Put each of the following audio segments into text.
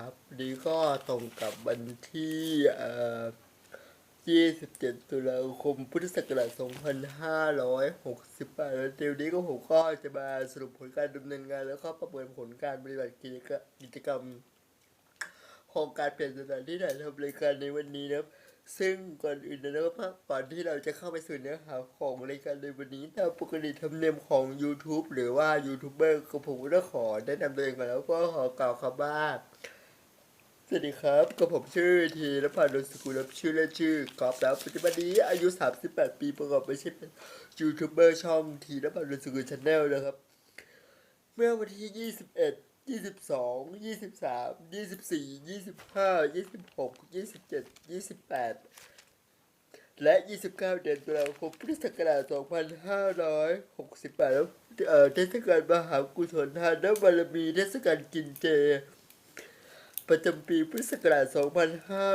ครับ นี้ก็ตรงกับวันที่เอ่อ27 ตุลาคม พุทธศักราช 2568แล้วเดี๋ยวนี้ก็ผมก็จะมาสรุปผลการดำเนินงาน แล้วก็ประเมินผลการปฏิบัติกิจกรรมกิจกรรมโครงการเปลี่ยนสถานที่ถ่ายทำรายการในวันนี้นะครับ ซึ่งก่อนอื่นนะครับก่อนที่เราจะเข้าไปสู่เนื้อหาของรายการในวันนี้ตามปกติธรรมเนียมของ YouTube หรือว่ายูทูบเบอร์ก็ผมก็ต้องขอแนะนำตัวเองก่อนแล้วก็ขอกล่าวคำว่า สวัสดีครับกับผมชื่อทีรพันธ์ดนสกุลรับชื่อเล่นชื่อกอล์ฟแล้วปัจจุบันนี้อายุ 38 ปีประกอบอาชีพเป็นยูทูบเบอร์ช่องทีรพันธ์ดนสกุลชาแนลนะครับ เมื่อวันที่ 21 22 23 24 25 26 27 28 และ 29 เดือนตุลาคมพุทธศักราช 2568เอ่อเทศกาลมหากุศลทานบารมีเทศกาลกินเจ ประจำปีพุทธศักราช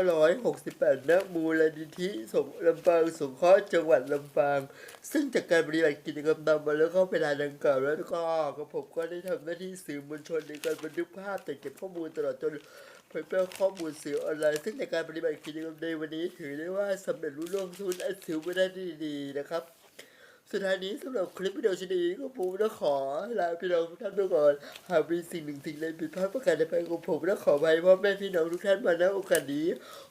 2568 ณ มูลนิธิสงลำปางสงเคราะห์จังหวัดลำปาง ซึ่งจากการปฏิบัติกิจกรรมตามมาแล้วก็เวลาดังกล่าวแล้วก็กระผมก็ได้ทำหน้าที่สื่อมวลชนในการบันทึกภาพแต่เก็บข้อมูลตลอดจนเผยแพร่ข้อมูลสื่อออนไลน์ ซึ่งในการปฏิบัติกิจกรรมในวันนี้ถือได้ว่าสำเร็จรุ่ล่วงทุนอันถือว่าได้ดีนะครับ สุดท้ายนี้สำหรับคลิปวิดีโอชิ้นนี้ก็ผมต้องขอลาพี่น้องทุกท่านไปก่อนหากมีสิ่งหนึ่งสิ่งใดผิดพลาดประการใดไปของผมต้องขออภัยพ่อแม่พี่น้องทุกท่านมาณโอกาสนี้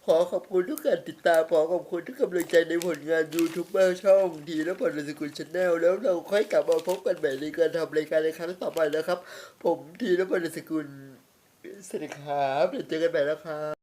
ขอขอบคุณทุกการติดตามขอขอบคุณทุกกำลังใจในผลงานยูทูบเบอร์ช่องทีและผลสกุลชาแนลแล้วเราค่อยกลับมาพบกันใหม่ในการทำรายการในครั้งต่อไปนะครับ ผมทีและผลสกุลสวัสดีครับเดี๋ยวเจอกันใหม่นะครับ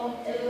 of